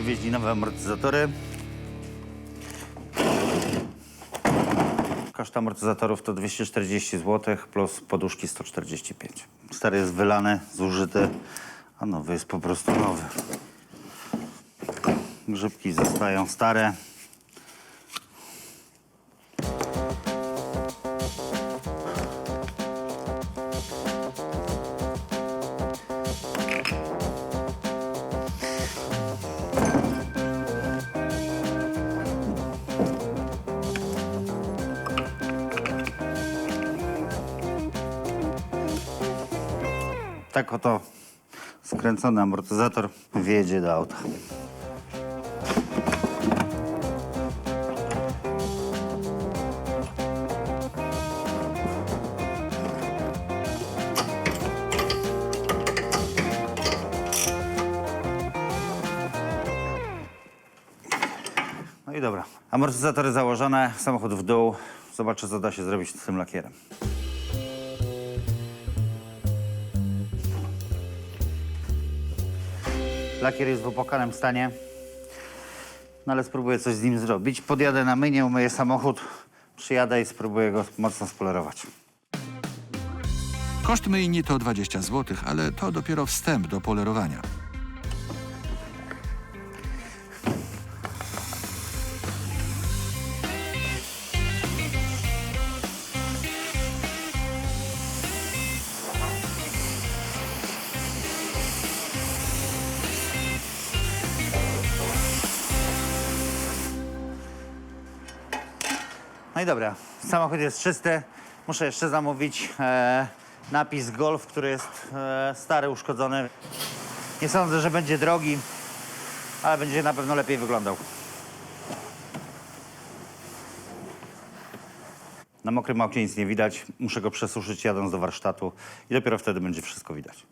Przywieźli nowe amortyzatory. Koszt amortyzatorów to 240 zł plus poduszki 145. Stary jest wylany, zużyty, a nowy jest po prostu nowy. Grzybki zostają stare. Tak oto skręcony amortyzator wjedzie do auta. No i dobra. Amortyzatory założone, samochód w dół. Zobaczę, co da się zrobić z tym lakierem. Lakier jest w opłakanym stanie, no ale spróbuję coś z nim zrobić. Podjadę na mynie, umyję samochód, przyjadę i spróbuję go mocno spolerować. Koszt myjni to 20 zł, ale to dopiero wstęp do polerowania. No i dobra, samochód jest czysty. Muszę jeszcze zamówić e, napis Golf, który jest e, stary, uszkodzony. Nie sądzę, że będzie drogi, ale będzie na pewno lepiej wyglądał. Na mokrym aucie nic nie widać. Muszę go przesuszyć jadąc do warsztatu i dopiero wtedy będzie wszystko widać.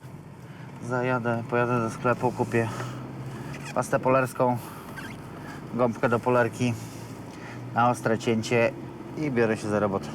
Zajadę, pojadę do sklepu, kupię pastę polerską, gąbkę do polerki na ostre cięcie i biorę się za robotę.